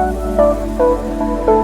ชน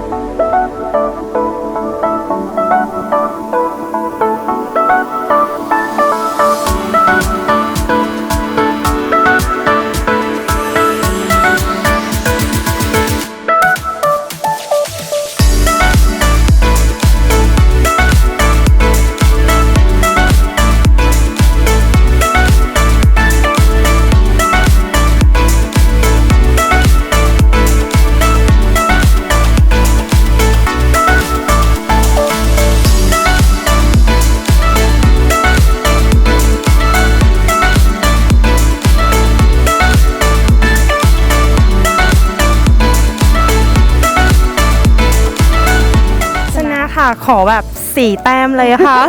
ขอแบบสี่แต้มเลยค่ะ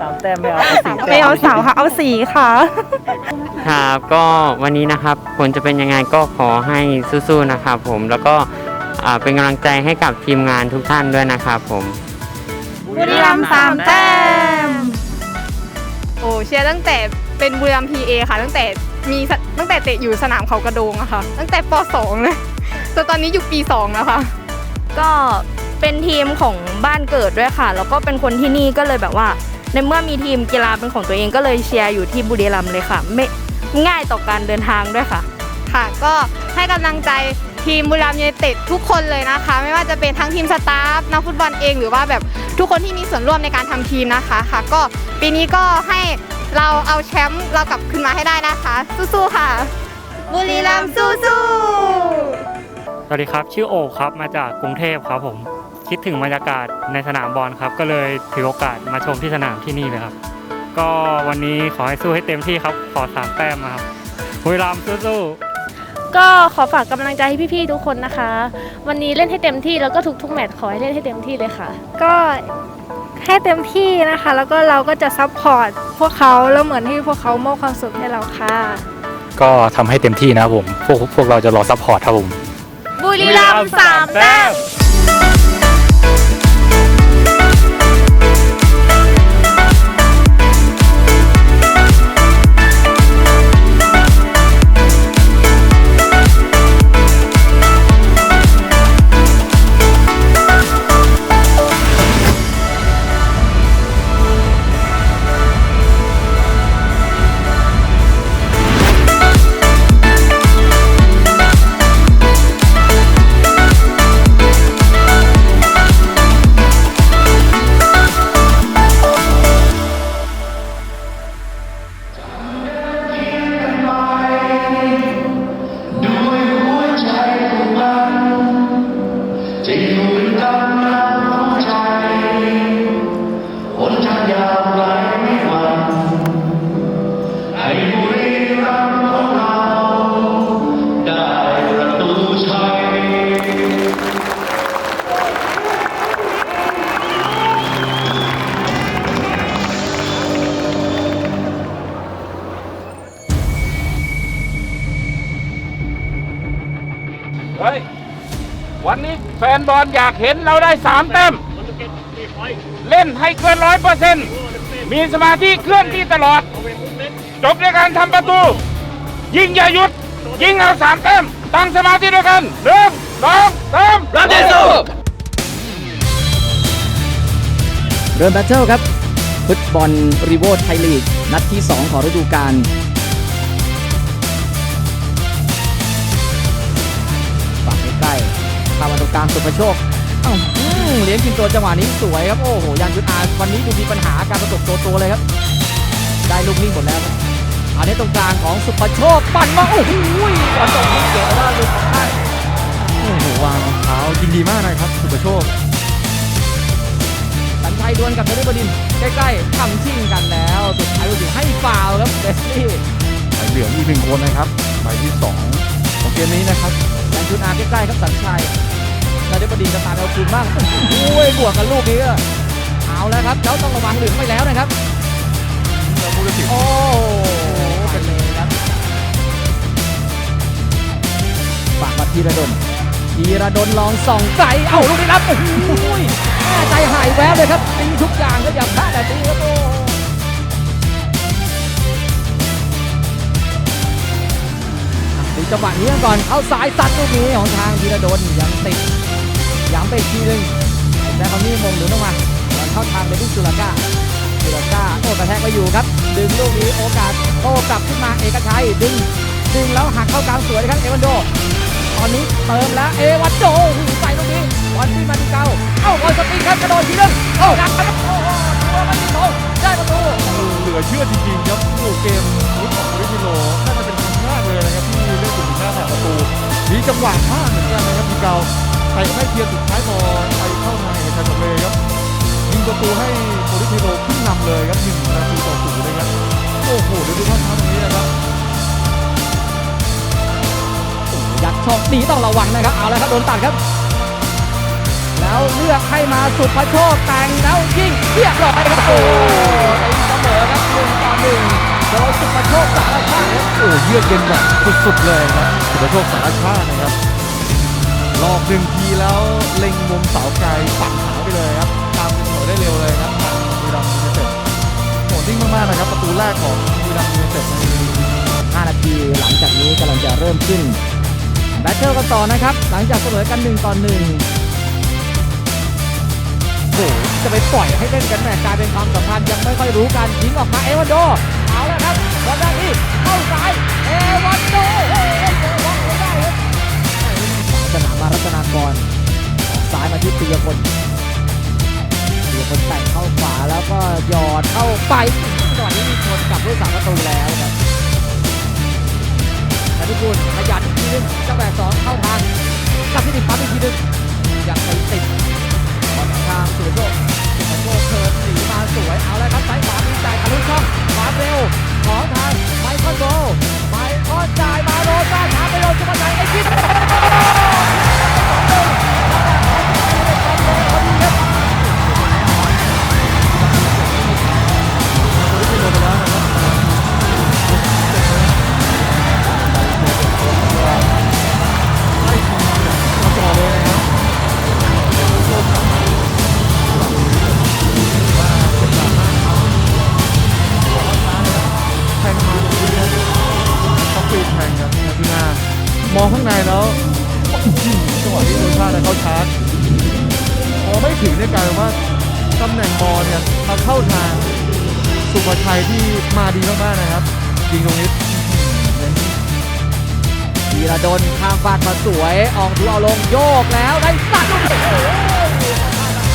สามแต้มไม่เอาเอาสี่แต้ไม่เอาสาวค่ะ เอาสีค่ะ ครับก็วันนี้นะครับผลจะเป็นยังไงก็ขอให้สู้ๆนะครับผมแล้วก็อ่าเป็นกำลังใจให้กับทีมงานทุกท่านด้วยนะครับผม บุรีรัมย์สามแต้ม โอ้เชียร์ตั้งแต่เป็นบุรีรัมย์พีเอค่ะ ตั้งแต่มีสตั้งแต่เตะอยู่สนามเขากระโดงอะค่ะ ตั้งแต่ป .2 เลยจนตอนนี้อยู่ปี 2 แล้วค่ะ ก็ เป็นทีมของบ้านเกิดด้วยค่ะ แล้วก็เป็นคนที่นี่ก็เลยแบบว่า ในเมื่อมีทีมกีฬาเป็นของตัวเองก็เลยเชียร์อยู่ที่บุรีรัมย์เลยค่ะ ไม่ง่ายต่อการเดินทางด้วยค่ะ ค่ะ ก็ให้กำลังใจทีมบุรีรัมย์ยูไนเต็ดทุกคนเลยนะคะ ไม่ว่าจะเป็นทั้งทีมสตาฟนักฟุตบอลเองหรือว่าแบบทุกคนที่มีส่วนร่วมในการทำทีมนะคะค่ะ ก็ปีนี้ก็ให้เราเอาแชมป์เรากลับคืนมาให้ได้นะคะ สู้ๆค่ะ บุรีรัมย์สู้ๆ สวัสดีครับ ชื่อโอบครับมาจากกรุงเทพครับผมคิดถึงบรรยากาศในสนามบอลครับ ก็เลยถือโอกาสมาชมที่สนามที่นี่เลยครับ ก็วันนี้ขอให้สู้ให้เต็มที่ครับ ขอสามแต้มนะครับบุรีรัมย์สู้ๆก็ขอฝากกำลังใจให้พี่ๆทุกคนนะคะ วันนี้เล่นให้เต็มที่แล้วก็ทุกๆแมตช์ขอให้เล่นให้เต็มที่เลยค่ะ ก็ให้เต็มที่นะคะ แล้วก็เราก็จะซัพพอร์ตพวกเขาแล้วเหมือนที่พวกเขามอบความสุขให้เราค่ะ ก็ทำให้เต็มที่นะครับผมพวกพวกเราจะรอซัพพอร์ตครับผม บุรีรัมย์สามแต้ม นี้แฟนบอลอยากเห็นเราได้สามแต้มเล่นให้เกินร้อยเปอร์เซ็นต์มีสมาธิเคลื่อนที่ตลอด จบด้วยการทำประตู ยิงอย่าหยุด ยิงเอาสามแต้มตั้งสมาธิด้วยกันหนึ่งสองสามรับเดซูเริ่มแบทเทิลครับ ฟุตบอลรีโวไทยลีก นัดที่ 2 ของฤดูกาล มาตรงกลางสุภโชคเลี้ยงกินตัวจังหวะนี้สวยครับ โอ้โหยานยุทธอาวันนี้ดูมีปัญหาการประกบตัวตัวเลยครับ ได้ลูกนิ่งหมดแล้วอันนี้ตรงกลางของสุภโชคปั่นมาโอ้โหบอลตรงนี้เกี่ยวได้ลูกของท่านโอ้โหวางเท้ายิงดีมากนะครับ สุภโชคสัญชัยดวลกับนฤบดินใกล้ๆทำชิ่งกันแล้วสุดท้ายผู้สิงให้ฟาวล์ครับเดสลี่เหลืองอีกหนึ่งคนนะครับใบที่สองของเกมนี้นะครับแรงชุดอาร์ใกล้ๆครับสัญชัย นฤบดินทร์จะตามเอาคืนบ้างโอ้ยบวกกันลูกนี้อะเอาแล้วครับแล้วต้องระวังเหลืองไปแล้วนะครับโอ้ไปเลยครับฝากมาทีระดนทีระดนลองส่องไกลเอ้าลูกนี้รับโอ้โหแม่ใจหายแวบเลยครับตีทุกอย่างก็อย่างพลาดแต่ตีครับโอ้เดดูจังหวะนี้กันก่อนเข้าสายซัดลูกนี้ของทางธีรดลยังติด ย้ำไปอีกทีหนึ่งแต่คราวนี้มงหรือต้องมาบอลเข้าทางไปที่จุลก้าจุลก้าโอ้กระแทกไปอยู่ครับ ดึงลูกนี้โอกาสโต้กลับขึ้นมาเอกชัยดึงดึงแล้วหักเข้ากลางสวยนะครับเอวันโด ตอนนี้เติมแล้วเอวันโดหูใส่ลูกนี้บอลที่มาดูเกาเอ้าบอลสปีดครับกระโดดทีนึงเอ้าดักครับโอ้โหตัวมันยิงโถได้ประตูเหลือเชื่อจริงๆครับโอ้เกมลุกของโปลิทิโลน่าจะเป็นครั้งแรกเลยนะครับที่เล่นถึงหน้าแถบประตูมีจังหวะพลาดเหมือนกันนะครับมีเกา ใส่ให้เทียร์สุดท้ายบอลไปเข้าทางเอกชัยสำเร็จครับยิงประตูให้โปลิทิโลขึ้นนำเลยครับหนึ่งประตูต่อศูนย์เลยครับโอ้โหเดี๋ยวดูภาพช้าตรงนี้นะครับยัดช่องหนีต้องระวังนะครับเอาแล้วครับโดนตัดครับ แล้วเลือกให้มาสุดพระโชคแต่งแล้วยิงเรียบร้อยครับโอ้ตีเสมอครับหนึ่งต่อหนึ่งโดยสุดพระโชคสารชาติครับโอ้เยือกเย็นแบบสุดๆเลยครับสุภโชคสารชาตินะครับ รอบหนึ่งทีแล้วเล็งมุมเสาไกลปักหาไปเลยครับตามเป็นหัวได้เร็วเลยครับทางบุรีรัมย์ยูไนเต็ดโหดิ้งมากๆนะครับประตูแรกของบุรีรัมย์ยูไนเต็ดใน5นาทีหลังจากนี้กำลังจะเริ่มขึ้นแบทเทิลกันต่อนะครับ หลังจากเสมอกัน1ต่อ1โอ้โหจะไปปล่อยให้เล่นกันแหมกลายเป็นความสัมพันธ์ยังไม่ค่อยรู้กันยิงออกมาเอวันโดเอาแล้วครับบอลด้านนี้เข้าซ้ายเอวันโด มารัตนากรออกซ้ายมาที่ปียพลปียพลแต่งเข้าขวาแล้วก็หยอดเข้าไปจังหวะนี้มีชนกับผู้สาประตูแล้วครับธนิกุลขยันอีกทีนึงจังหวะสองเข้าทางกลับที่ติดปั๊มอีกทีนึงยังไปติดบอลทางสุรโชคสุรโชคเทิร์นหนีมาสวยเอาำแหน่งบอลเนี่ยมาเข้าทางสุภชัยที่มาดีมากๆนะครับยิงตรงนี้เน้นธีรดลข้ามฟากมาสวยออกถูเอาลงโยกแล้วได้สัตว์โอ้โห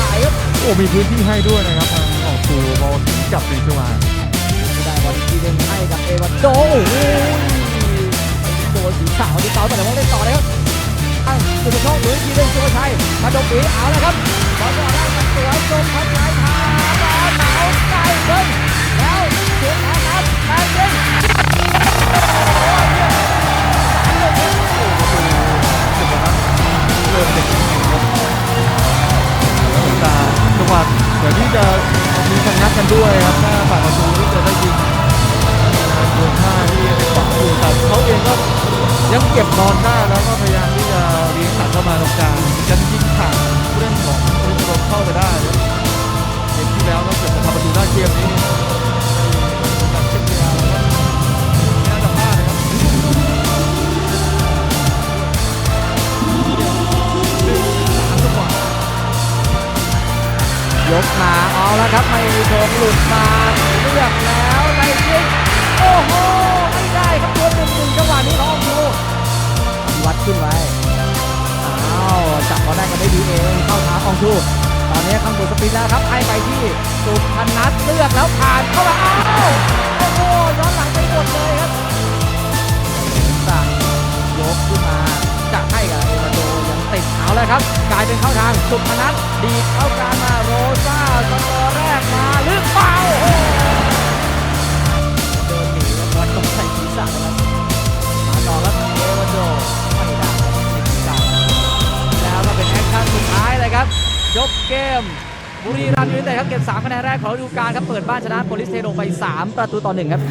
ขายครับโอ้มีพื้นที่ให้ด้วยนะครับทางออกสู่บอลถึงจับสีจังหวะได้บอลอีกทีหนึงให้กับเอวันโดโอ้โหโดนสีขาวที่เตาแต่ว่าเล่นต่อเลยครับอ้ อีกทีหนึงสุภชัยมาดมปีเอาแล้วครับบอลจะได้มันสวยจมพัดไหลทางบอลเหนาไกลเกินแล้วเสียงทางน้ำแทงยิงเด็กแข่งครับตาจังหวะเดี๋ยวที่จะมีชนักกันด้วยครับถ้าฝ่ายประตูที่จะได้ยิงโดนท่าที่ อยู่แต่เขาเองก็ยังเก็บนอนได้แล้วก็พยายามที่จะเลี้ยงตัดเข้ามาตรงกลางยังยิงผ่านผู้เล่นของบริษัทเข้าไปได้เกมที่แล้วก็เกือบจะทำประตูได้เกมนี้การเช็คเวลาแล้วก็ไม่น่าจะพลาดนะครับยกมาเอาแล้วครับไม่มีโดนหลุดมาเลือกแล้ว ชูตอนนี้ข้างบนสปินแล้วครับให้ไปที่สุพนัทเลือกแล้วผ่านเข้ามาอ้าวโอ้โหย้อนหลังไปหมดเลยครับสั่งยกขึ้นมาจะให้กับเอวาโดยังติดเอาแล้วครับ กลายเป็นเข้าทางสุพนัทดีเข้ากลางมาโรซ่าสกอร์แรกมาหรือเปล่า บเกม บุรีรัมย์ยูไนเต็ดครับเก็บ3คะแนนแรกของฤดูกาลครับเปิดบ้านชนะโปลิสเทโรไป 3 ประตูต่อ 1 ครับ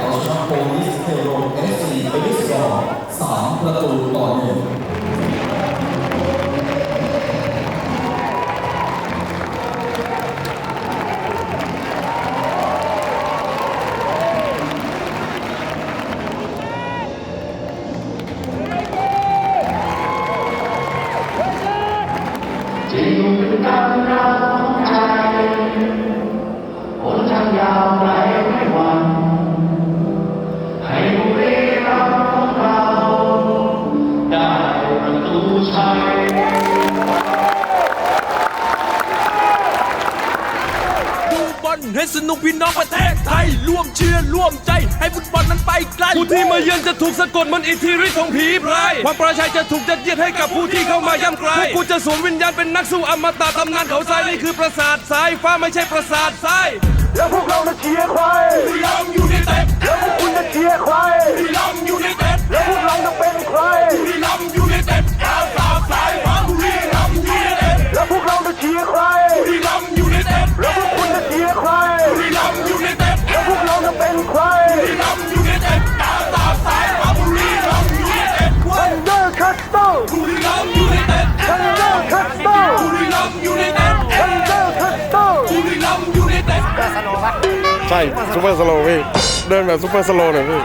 เอาชนะโประตูต่อหนึ่ง ล่นสนุกพี่น้องประเทศไทย ร่วมเชียร์ร่วมใจ ให้ฟุตบอลนั้นไปไกลผู้ที่มาเยือนจะถูกสะกดเหมันอิทธิฤทธิ์ของผีพรายความประชัยจะถูกยัดเยียดให้กับผู้ที่เข้ามาย่ำไกลพวกกูจะสวมวิญญาณเป็นนักสู้อมตะตำนานเขาทรายนี่คือปราสาททรายฟ้าไม่ใช่ปราสาททรายแล้วพวกเราจะเชียร์ใครบุรี ช่ซูเปอร์สโลว์พี่ เดินแบบซูเปอร์สโลว์เน่ยพี่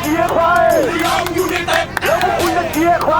เชียร์ใครแล้วพวกคุณจะเชียร์ใคร